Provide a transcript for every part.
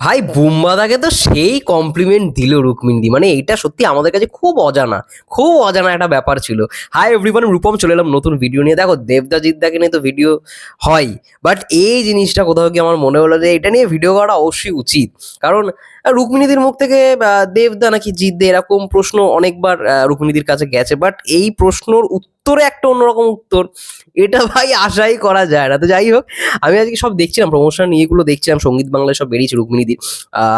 ভাই বুম্বাদাকে তো সেই কমপ্লিমেন্ট দিল রুকমিন্দি মানে এটা সত্যি আমাদের কাছে খুব অজানা খুব অজানা একটা ব্যাপার ছিল। হাই এভরিওয়ান রূপম চলে এলাম নতুন ভিডিও নিয়ে। দেখো দেবদা জিদ্দাকে নিয়ে তো ভিডিও হয় বাট এই জিনিসটা কোথাও কি আমার মনে হলো যে এটা নিয়ে ভিডিও করা অবশ্যই উচিত। কারণ আহ, রুক্মিণীদির মুখ থেকে দেবদা নাকি জিদ্দা এরকম প্রশ্ন অনেকবার আহ, রুক্মিণীদির কাছে গেছে বাট এই প্রশ্নর উত্তরে একটা অন্যরকম উত্তর। এটা ভাই আশাই করা যায় না। তো যাই হোক, আমি আজকে সব দেখছিলাম প্রমোশন ইয়েগুলো দেখছিলাম, সংগীত বাংলায় সব বেরিয়েছে রুক্মিণীদির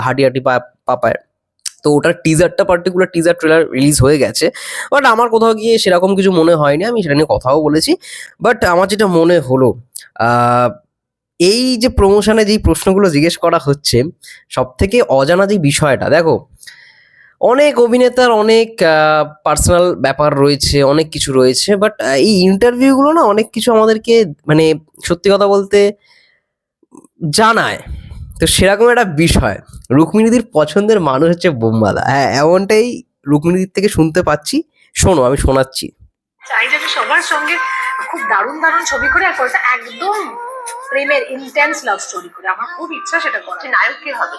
হাঁটি হাঁটি পাপায়। তো ওটার টিজারটা পার্টিকুলার টিজার ট্রেলার রিলিজ হয়ে গেছে। বাট আমার কোথাও গিয়ে সেরকম কিছু মনে হয়নি, আমি সেটা নিয়ে কথাও বলেছি। বাট আমার যেটা মনে হলো এই যে প্রমোশনে যেই প্রশ্নগুলো জিজ্ঞেস করা হচ্ছে সব থেকে অজানা যে বিষয়টা, দেখো অনেক অভিনেতার অনেক পার্সোনাল ব্যাপার রয়েছে অনেক কিছু রয়েছে বাট এই ইন্টারভিউগুলো না অনেক কিছু আমাদেরকে মানে সত্যি কথা বলতে জানায়। তো সেরকম একটা বিষয় রুক্মিণীদির পছন্দের মানুষ হচ্ছে বোম্বাদা। হ্যাঁ এমনটাই রুক্মিণীদির থেকে শুনতে পাচ্ছি। শোনো আমি শোনাচ্ছি। চাই যে সবার সঙ্গে খুব দারুণ দারুণ ছবি করে আর করেছে একদম প্রেমের ইন্টেন্স লাভ স্টোরি করে। আমার খুব ইচ্ছা সেটা করার। যে নায়ক কে হবে।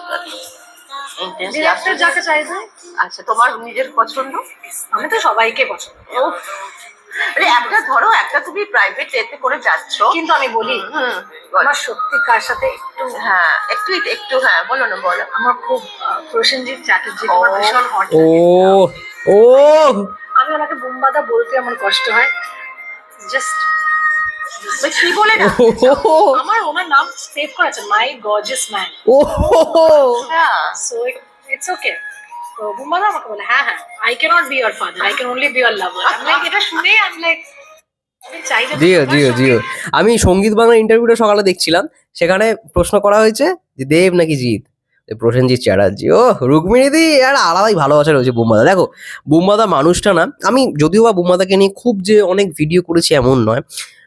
ডিরেক্টর যাকে চাইবে আচ্ছা তোমার নিজের পছন্দ? আমি তো সবাইকে পছন্দ। মানে একটা ধরো একটা তুমি প্রাইভেট এতে করে যাচ্ছ। কিন্তু আমি বলি হুম, বলো। আমার সত্যি কার সাথে একটু হ্যাঁ একটু একটু হ্যাঁ বলো না বলো। আমার খুব প্রসেনজিৎ চ্যাটার্জি আমার ভীষণ হট ও ও। আমি ওনাকে বোম্বাদা বলতে আমার কষ্ট হয় জাস্ট কি বলে না। আমার ওনার নাম সেভ করা আছে মাই গর্জিয়াস ম্যান ও হ্যাঁ সো ইটস ওকে তো বুম্বাদা আমাকে বলে হ্যাঁ হ্যাঁ I cannot be your father I can only be your lover আমি লাইক এটা লাইক জিও জিও জিও। আমি সংগীত বাংলা ইন্টারভিউটা সকালে দেখছিলাম সেখানে প্রশ্ন করা হয়েছে যে দেব নাকি জিৎ? প্রসেনজিৎ চ্যাটার্জি। ও রুক্মিণীদি আর আলাদাই ভালোবাসা রয়েছে বুম্বাদা। দেখো বুম্বাদা মানুষটা না আমি যদিও বা বুম্বাদাকে নিয়ে খুব যে অনেক ভিডিও করেছি এমন নয়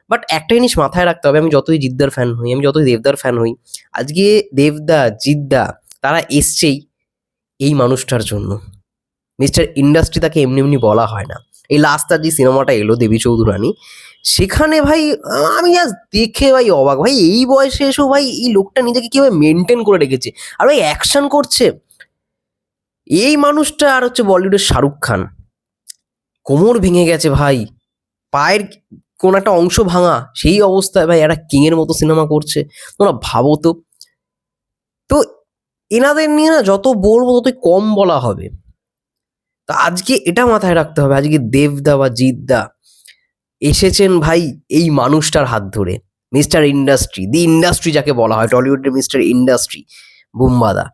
বাট একটা জিনিস মাথায় রাখতে হবে, আমি যতই জিদ্দার ফ্যান হই, আমি যতই দেবদার ফ্যান হই, আজকে দেবদা, জিদ্দা তারা এসছেই এই মানুষটার জন্য। মিস্টার ইন্ডাস্ট্রি তাকে এমনি এমনি বলা হয় না। এই লাস্ট তার যে সিনেমাটা এলো দেবী চৌধুরানী, সেখানে ভাই, আমি আজ দেখে ভাই অবাক, ভাই এই বয়সে এসেও ভাই, এই লোকটা নিজেকে কীভাবে মেনটেন করে রেখেছে? আর ভাই অ্যাকশন করছে। এই মানুষটা আর হচ্ছে বলিউডের শাহরুখ খান। কোমর ভেঙে গেছে ভাই। পায়ের কোন একটা অংশ ভাঙা, সেই অবস্থায় ভাই একটা কিং এর মতো সিনেমা করছে। তোমরা ভাবো তো। তো এনাদের নিয়ে না যত বলব ততই কম বলা হবে। তা আজকে এটা মাথায় রাখতে হবে, আজকে দেবদা বা জিদ্দা এসেছেন ভাই এই মানুষটার হাত ধরে। মিস্টার ইন্ডাস্ট্রি, দি ইন্ডাস্ট্রি যাকে বলা হয়, টলিউডের মিস্টার ইন্ডাস্ট্রি, বুম্বাদা।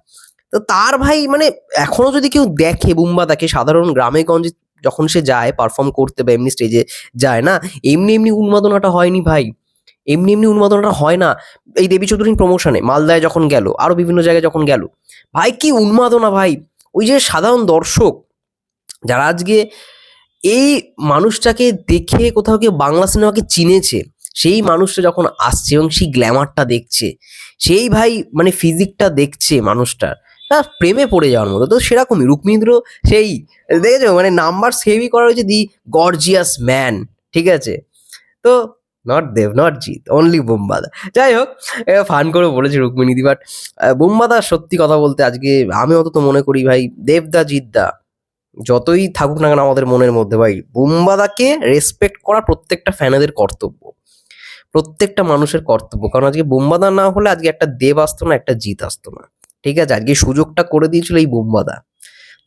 তো তার ভাই মানে এখনও যদি কেউ দেখে বুম্বাদাকে, সাধারণ গ্রামে গঞ্জে যখন সে যায় পারফর্ম করতে বা এমনি স্টেজে যায় না, এমনি এমনি উন্মাদনাটা হয়নি ভাই। এমনি এমনি উন্মাদনাটা হয় না। এই দেবী চৌধুরী প্রমোশনে মালদায় যখন গেল আরও বিভিন্ন জায়গায় যখন গেল, ভাই কি উন্মাদনা ভাই। ওই যে সাধারণ দর্শক, যারা আজকে এই মানুষটাকে দেখে কোথাও কেউ বাংলা সিনেমাকে চিনেছে, সেই মানুষটা যখন আসছে এবং সেই গ্ল্যামারটা দেখছে, সেই ভাই মানে ফিজিকটা দেখছে মানুষটার। প্রেমে পড়ে যাওয়ার মতো। তো সেরকমই রুক্মিন্দ্র সেই, দেখেছ? মানে নাম্বার সেভই করা হয়েছে দি গর্জিয়াস ম্যান ঠিক আছে? তো not Dev not Jeet only Bombada. যাই হোক ফান করে বলেছে রুক্মিণীদি বাট বোম্বাদা সত্যি কথা বলতে আজকে আমি অত তো মনে করি ভাই, দেবদা জিদ্দা যতই থাকুক না কেন আমাদের মনের মধ্যে ভাই, বুম্বাদাকে রেসপেক্ট করা প্রত্যেকটা ফ্যানেদের কর্তব্য। প্রত্যেকটা মানুষের কর্তব্য। কারণ আজকে বুম্বাদা না হলে আজকে একটা দেব আসতো না, একটা জিত আসতো না। ঠিক আছে? আজকে সুযোগটা করে দিয়েছিল এই বুম্বাদা।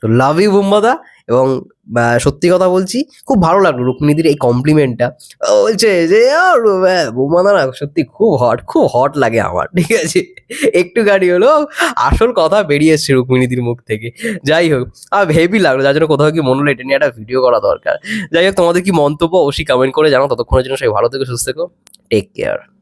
তো লাভ ইউ বুম্বাদা এবং সত্যি কথা বলছি খুব ভালো লাগল রুক্মিণীদির এই কমপ্লিমেন্টটা বলছে যে "আহ, রু- না সত্যি খুব হট খুব হট লাগে আমার। ঠিক আছে? একটু গাড়ি হলো আসল কথা বেরিয়ে এসছে রুক্মিণীদির মুখ থেকে। যাই হোক আর হেভি লাগল যার জন্য কোথাও কি মনে হলো এটা নিয়ে একটা ভিডিও করা দরকার। যাই হোক তোমাদের কি মন্তব্য অবশ্যই কমেন্ট করে জানাও। ততক্ষণের জন্য সবাই ভালো থেকে সুস্থ থেকো। Take care